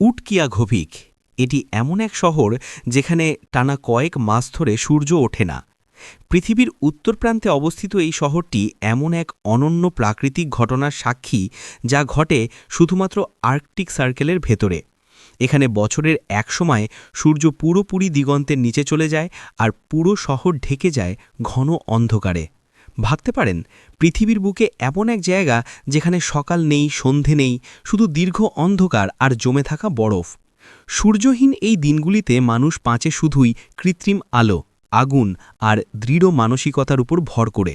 উটকিয়াঘোভিক এটি এমন এক শহর যেখানে টানা কয়েক মাস ধরে সূর্য ওঠে না। পৃথিবীর উত্তর প্রান্তে অবস্থিত এই শহরটি এমন এক অনন্য প্রাকৃতিক ঘটনার সাক্ষী যা ঘটে শুধুমাত্র আর্কটিক সার্কেলের ভেতরে। এখানে বছরের এক সময় সূর্য পুরোপুরি দিগন্তের নিচে চলে যায় আর পুরো শহর ঢেকে যায় ঘন অন্ধকারে। ভাবতে পারেন, পৃথিবীর বুকে এমন এক জায়গা যেখানে সকাল নেই, সন্ধে নেই, শুধু দীর্ঘ অন্ধকার আর জমে থাকা বরফ। সূর্যহীন এই দিনগুলিতে মানুষ পাঁচে শুধুই কৃত্রিম আলো, আগুন আর দৃঢ় মানসিকতার উপর ভর করে।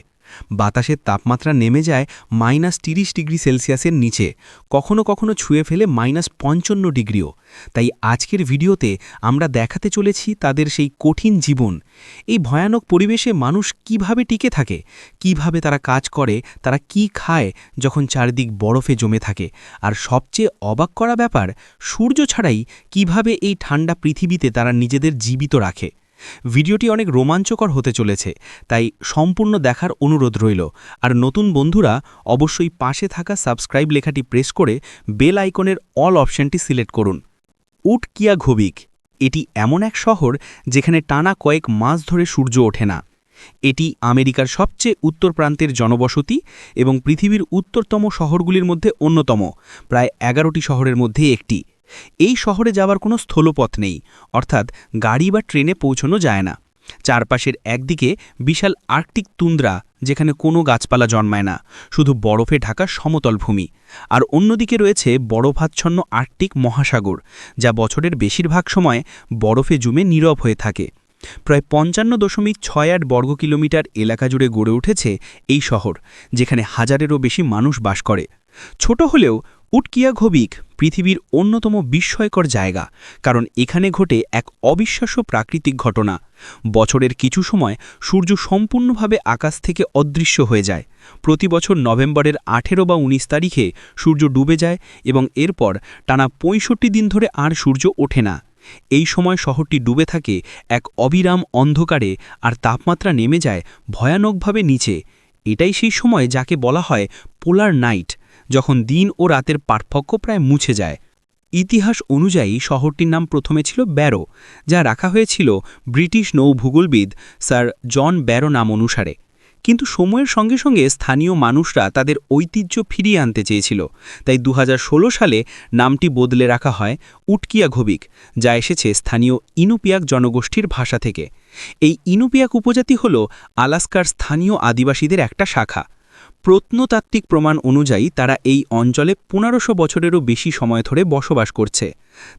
বাতাসের তাপমাত্রা নেমে যায় মাইনাস তিরিশ ডিগ্রি সেলসিয়াসের নিচে, কখনো কখনো ছুঁয়ে ফেলে মাইনাস পঞ্চান্ন ডিগ্রিও। তাই আজকের ভিডিওতে আমরা দেখাতে চলেছি তাদের সেই কঠিন জীবন। এই ভয়ানক পরিবেশে মানুষ কীভাবে টিকে থাকে, কীভাবে তারা কাজ করে, তারা কি খায় যখন চারিদিক বরফে জমে থাকে। আর সবচেয়ে অবাক করা ব্যাপার, সূর্য ছাড়াই কীভাবে এই ঠান্ডা পৃথিবীতে তারা নিজেদের জীবিত রাখে। ভিডিওটি অনেক রোমাঞ্চকর হতে চলেছে, তাই সম্পূর্ণ দেখার অনুরোধ রইল। আর নতুন বন্ধুরা, অবশ্যই পাশে থাকা সাবস্ক্রাইব লেখাটি প্রেস করে বেল আইকনের অল অপশনটি সিলেক্ট করুন। উট কিয়া ঘবিক। এটি এমন এক শহর যেখানে টানা কয়েক মাস ধরে সূর্য ওঠে না। এটি আমেরিকার সবচেয়ে উত্তর প্রান্তের জনবসতি এবং পৃথিবীর উত্তরতম শহরগুলির মধ্যে অন্যতম, প্রায় এগারোটি শহরের মধ্যে একটি। এই শহরে যাওয়ার কোনো স্থলপথ নেই, অর্থাৎ গাড়ি বা ট্রেনে পৌঁছনো যায় না। চারপাশের একদিকে বিশাল আর্কটিক তুন্দ্রা, যেখানে কোনো গাছপালা জন্মায় না, শুধু বরফে ঢাকা সমতল ভূমি। আর অন্যদিকে রয়েছে বরফাচ্ছন্ন আর্কটিক মহাসাগর, যা বছরের বেশিরভাগ সময় বরফে জুমে নীরব হয়ে থাকে। প্রায় পঞ্চান্ন দশমিক ছয় আট বর্গ কিলোমিটার এলাকা জুড়ে গড়ে উঠেছে এই শহর, যেখানে হাজারেরও বেশি মানুষ বাস করে। ছোট হলেও উটকিয়া ঘবিক পৃথিবীর অন্যতম বিস্ময়কর জায়গা, কারণ এখানে ঘটে এক অবিশ্বাস্য প্রাকৃতিক ঘটনা। বছরের কিছু সময় সূর্য সম্পূর্ণভাবে আকাশ থেকে অদৃশ্য হয়ে যায়। প্রতি বছর নভেম্বরের আঠেরো বা ১৯ তারিখে সূর্য ডুবে যায় এবং এরপর টানা পঁয়ষট্টি দিন ধরে আর সূর্য ওঠে না। এই সময় শহরটি ডুবে থাকে এক অবিরাম অন্ধকারে আর তাপমাত্রা নেমে যায় ভয়ানকভাবে নিচে। এটাই সেই সময় যাকে বলা হয় পোলার নাইট। যখন দিন ও রাতের পার্থক্য প্রায় মুছে যায়। ইতিহাস অনুযায়ী শহরটির নাম প্রথমে ছিল ব্যারো, যা রাখা হয়েছিল ব্রিটিশ নৌ ভূগোলবিদ স্যার জন ব্যারো নাম অনুসারে। কিন্তু সময়ের সঙ্গে সঙ্গে স্থানীয় মানুষরা তাদের ঐতিহ্য ফিরিয়ে আনতে চেয়েছিল। তাই দু হাজার ষোলো সালে নামটি বদলে রাখা হয় উটকিয়া ঘবিক, যা এসেছে স্থানীয় ইনুপিয়াক জনগোষ্ঠীর ভাষা থেকে। এই ইনুপিয়াক উপজাতি হল আলাস্কার স্থানীয় আদিবাসীদের একটা শাখা। প্রত্নতাত্ত্বিক প্রমাণ অনুযায়ী তারা এই অঞ্চলে পনেরোশো বছরেরও বেশি সময় ধরে বসবাস করছে।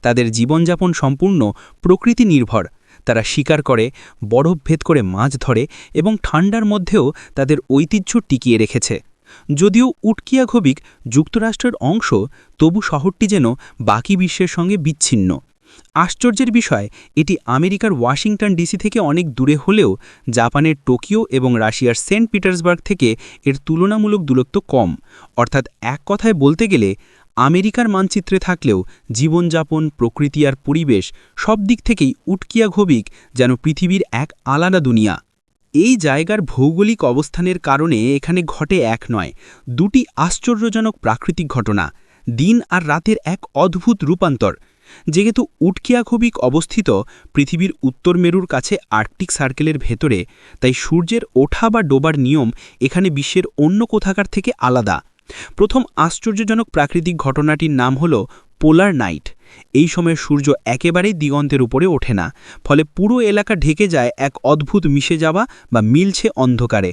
তাদের জীবনযাপন সম্পূর্ণ প্রকৃতি নির্ভর তারা শিকার করে, বরফ ভেদ করে মাছ ধরে এবং ঠান্ডার মধ্যেও তাদের ঐতিহ্য টিকিয়ে রেখেছে। যদিও উটকিয়া ঘবিক যুক্তরাষ্ট্রের অংশ, তবু শহরটি যেন বাকি বিশ্বের সঙ্গে বিচ্ছিন্ন। আশ্চর্যের বিষয়, এটি আমেরিকার ওয়াশিংটন ডিসি থেকে অনেক দূরে হলেও জাপানের টোকিও এবং রাশিয়ার সেন্ট পিটার্সবার্গ থেকে এর তুলনামূলক দূরত্ব কম। অর্থাৎ এক কথায় বলতে গেলে, আমেরিকার মানচিত্রে থাকলেও জীবনযাপন, প্রকৃতি আর পরিবেশ সব দিক থেকেই উটকিয়া ঘবিক যেন পৃথিবীর এক আলাদা দুনিয়া। এই জায়গার ভৌগোলিক অবস্থানের কারণে এখানে ঘটে এক নয়, দুটি আশ্চর্যজনক প্রাকৃতিক ঘটনা, দিন আর রাতের এক অদ্ভুত রূপান্তর। যেহেতু উটকিয়াখবিক অবস্থিত, পৃথিবীর উত্তর মেরুর কাছে আর্কটিক সার্কেলের ভেতরে, তাই সূর্যের ওঠা বা ডোবার নিয়ম এখানে বিশ্বের অন্য কোথাকার থেকে আলাদা। প্রথম আশ্চর্যজনক প্রাকৃতিক ঘটনাটির নাম হল পোলার নাইট। এই সময় সূর্য একেবারেই দিগন্তের উপরে ওঠে না, ফলে পুরো এলাকা ঢেকে যায় এক অদ্ভুত মিশে যাওয়া বা মিলছে অন্ধকারে।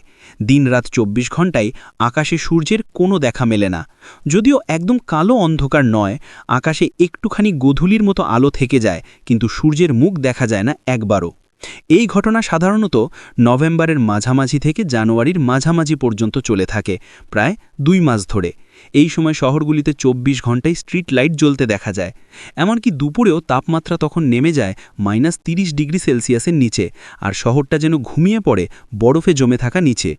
দিনরাত চব্বিশ ঘন্টায় আকাশে সূর্যের কোনো দেখা মেলে না। যদিও একদম কালো অন্ধকার নয়, আকাশে একটুখানি গোধূলির মতো আলো থেকে যায়, কিন্তু সূর্যের মুখ দেখা যায় না একবারও। এই ঘটনা সাধারণত নভেম্বরের মাঝামাঝি থেকে জানুয়ারির মাঝামাঝি পর্যন্ত চলে থাকে, প্রায় দুই মাস ধরে। এই সময় শহরগুলিতে ২৪ ঘন্টায় স্ট্রিট লাইট জ্বলতে দেখা যায়। এমনকি দুপুরেও তাপমাত্রা তখন নেমে যায় মাইনাস তিরিশ ডিগ্রি সেলসিয়াসের নিচে, আর শহরটা যেন ঘুমিয়ে পড়ে, বরফে জমে থাকা নিচে।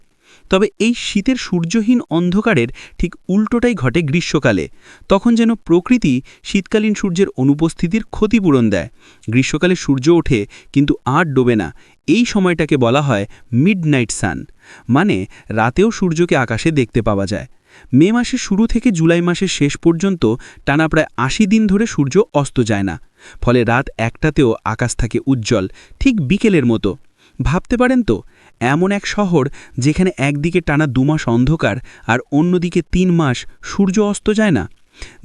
তবে এই শীতের সূর্যহীন অন্ধকারের ঠিক উল্টোটাই ঘটে গ্রীষ্মকালে। তখন যেন প্রকৃতি শীতকালীন সূর্যের অনুপস্থিতির ক্ষতিপূরণ দেয়। গ্রীষ্মকালে সূর্য ওঠে, কিন্তু আর ডোবে না। এই সময়টাকে বলা হয় মিডনাইট সান। মানে রাতেও সূর্যকে আকাশে দেখতে পাওয়া যায়। মে মাসের শুরু থেকে জুলাই মাসের শেষ পর্যন্ত টানা প্রায় আশি দিন ধরে সূর্য অস্ত যায় না। ফলে রাত একটাতেও আকাশ থাকে উজ্জ্বল, ঠিক বিকেলের মতো। ভাবতে পারেন তো এমন এক শহর যেখানে একদিকে টানা দুমাস অন্ধকার আর অন্যদিকে তিন মাস সূর্য অস্ত যায় না।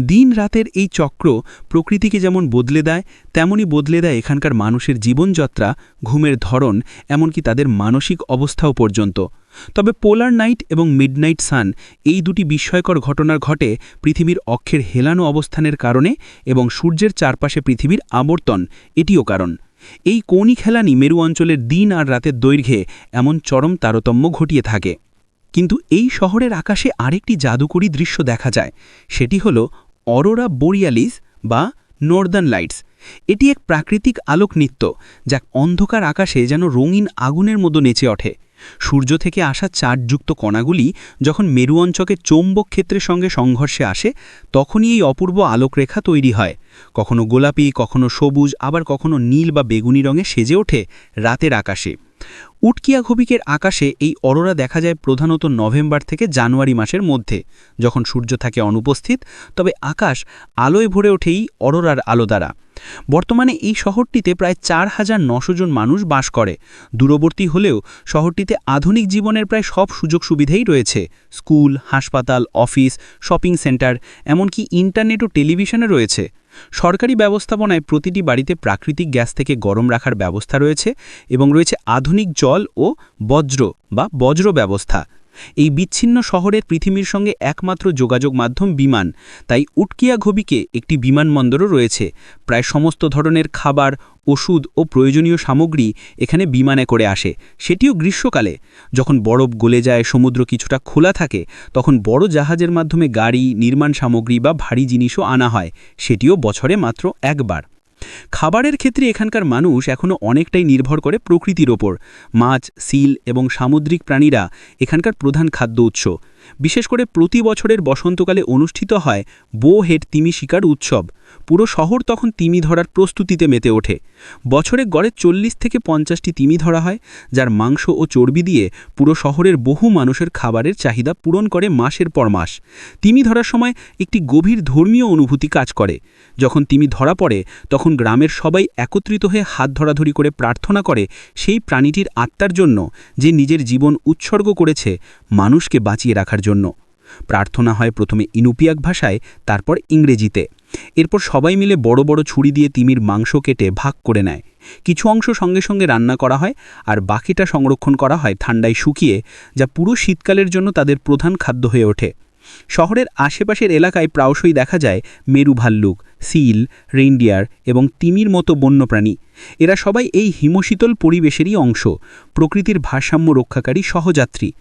দিন রাতের এই চক্র প্রকৃতিকে যেমন বদলে দেয় তেমনই বদলে দেয় এখানকার মানুষের জীবনযাত্রা, ঘুমের ধরন, এমনকি তাদের মানসিক অবস্থাও পর্যন্ত। তবে পোলার নাইট এবং মিডনাইট সান এই দুটি বিস্ময়কর ঘটনার ঘটে পৃথিবীর অক্ষের হেলানো অবস্থানের কারণে এবং সূর্যের চারপাশে পৃথিবীর আবর্তন, এটিও কারণ। এই কৌণিক হেলানি মেরু অঞ্চলের দিন আর রাতের দৈর্ঘ্যে এমন চরম তারতম্য ঘটিয়ে থাকে। কিন্তু এই শহরের আকাশে আরেকটি জাদুকরী দৃশ্য দেখা যায়। সেটি হল অরোরা বোরিয়ালিস বা নর্দার্ন লাইটস। এটি এক প্রাকৃতিক আলোক নৃত্য যা অন্ধকার আকাশে যেন রঙিন আগুনের মতো নেচে ওঠে। সূর্য থেকে আসা চার্জযুক্ত কণাগুলি যখন মেরু অঞ্চকে চৌম্বক ক্ষেত্রের সঙ্গে সংঘর্ষে আসে, তখনই এই অপূর্ব আলোকরেখা তৈরি হয়। কখনো গোলাপি, কখনো সবুজ, আবার কখনো নীল বা বেগুনি রঙে সেজে ওঠে রাতের আকাশে। উটকিয়া ঘবিকের আকাশে এই অরোরা দেখা যায় প্রধানত নভেম্বর থেকে জানুয়ারি মাসের মধ্যে, যখন সূর্য থাকে অনুপস্থিত, তবে আকাশ আলোয় ভরে ওঠেই অরোরার আলো দ্বারা। বর্তমানে এই শহরটিতে প্রায় চার হাজার নশো জন মানুষ বাস করে। দূরবর্তী হলেও শহরটিতে আধুনিক জীবনের প্রায় সব সুযোগ সুবিধেই রয়েছে। স্কুল, হাসপাতাল, অফিস, শপিং সেন্টার, এমনকি ইন্টারনেট ও টেলিভিশনে রয়েছে। সরকারি ব্যবস্থাপনায় প্রতিটি বাড়িতে প্রাকৃতিক গ্যাস থেকে গরম রাখার ব্যবস্থা রয়েছে এবং রয়েছে আধুনিক জল ও বজ্র বা বজ্র ব্যবস্থা। এই বিচ্ছিন্ন শহরের পৃথিবীর সঙ্গে একমাত্র যোগাযোগ মাধ্যম বিমান। তাই উটকিয়া ঘবিকে একটি বিমানবন্দরও রয়েছে। প্রায় সমস্ত ধরনের খাবার, ওষুধ ও প্রয়োজনীয় সামগ্রী এখানে বিমানে করে আসে। সেটিও গ্রীষ্মকালে। যখন বরফ গলে যায়, সমুদ্র কিছুটা খোলা থাকে, তখন বড় জাহাজের মাধ্যমে গাড়ি, নির্মাণ সামগ্রী বা ভারী জিনিসও আনা হয়। সেটিও বছরে মাত্র একবার। খাবারের ক্ষেত্রে এখানকার মানুষ এখনও অনেকটাই নির্ভর করে প্রকৃতির ওপর। মাছ, সিল এবং সামুদ্রিক প্রাণীরা এখানকার প্রধান খাদ্য উৎস। বিশেষ করে প্রতি বছরের বসন্তকালে অনুষ্ঠিত হয় বো হেড তিমি শিকার উৎসব। পুরো শহর তখন তিমি ধরার প্রস্তুতিতে মেতে ওঠে। বছরে গড়ে চল্লিশ থেকে পঞ্চাশটি তিমি ধরা হয়, যার মাংস ও চর্বি দিয়ে পুরো শহরের বহু মানুষের খাবারের চাহিদা পূরণ করে মাসের পর মাস। তিমি ধরার সময় একটি গভীর ধর্মীয় অনুভূতি কাজ করে। যখন তিমি ধরা পড়ে, তখন গ্রামের সবাই একত্রিত হয়ে হাত ধরাধরি করে প্রার্থনা করে সেই প্রাণীটির আত্মার জন্য যে নিজের জীবন উৎসর্গ করেছে, মানুষকে বাঁচিয়ে রাখার জন্য। প্রার্থনা হয় প্রথমে ইনুপিয়াক ভাষায়, তারপর ইংরেজিতে। এরপর সবাই মিলে বড় বড় ছুরি দিয়ে তিমির মাংস কেটে ভাগ করে নেয়। কিছু অংশ সঙ্গে সঙ্গে রান্না করা হয় আর বাকিটা সংরক্ষণ করা হয় ঠান্ডায় শুকিয়ে, যা পুরো শীতকালের জন্য তাদের প্রধান খাদ্য হয়ে ওঠে। শহরের আশেপাশের এলাকায় প্রায়শই দেখা যায় মেরু ভাল্লুক সিল, রেইনডিয়ার এবং তিমির মতো বন্যপ্রাণী। এরা সবাই এই হিমশীতল পরিবেশেরই অংশ, প্রকৃতির ভারসাম্য রক্ষাকারী সহযাত্রী।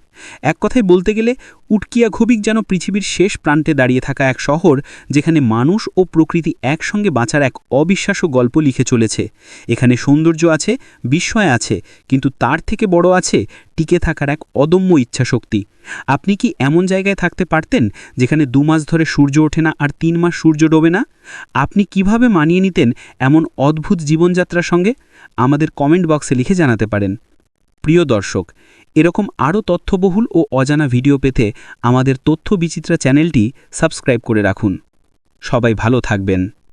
এক কথায় বলতে গেলে, উটকিয়া ঘবিক যেন পৃথিবীর শেষ প্রান্তে দাঁড়িয়ে থাকা এক শহর, যেখানে মানুষ ও প্রকৃতি একসঙ্গে বাঁচার এক অবিশ্বাস্য গল্প লিখে চলেছে। এখানে সৌন্দর্য আছে, বিস্ময় আছে, কিন্তু তার থেকে বড় আছে টিকে থাকার এক অদম্য ইচ্ছাশক্তি। আপনি কি এমন জায়গায় থাকতে পারতেন, যেখানে দু মাস ধরে সূর্য ওঠে না আর তিন মাস সূর্য ডোবে না? আপনি কীভাবে মানিয়ে নিতেন এমন অদ্ভুত জীবনযাত্রার সঙ্গে? আমাদের কমেন্ট বক্সে লিখে জানাতে পারেন। প্রিয় দর্শক, এরকম আরও তথ্যবহুল ও অজানা ভিডিও পেতে আমাদের তথ্য বিচিত্রা চ্যানেলটি সাবস্ক্রাইব করে রাখুন। সবাই ভালো থাকবেন।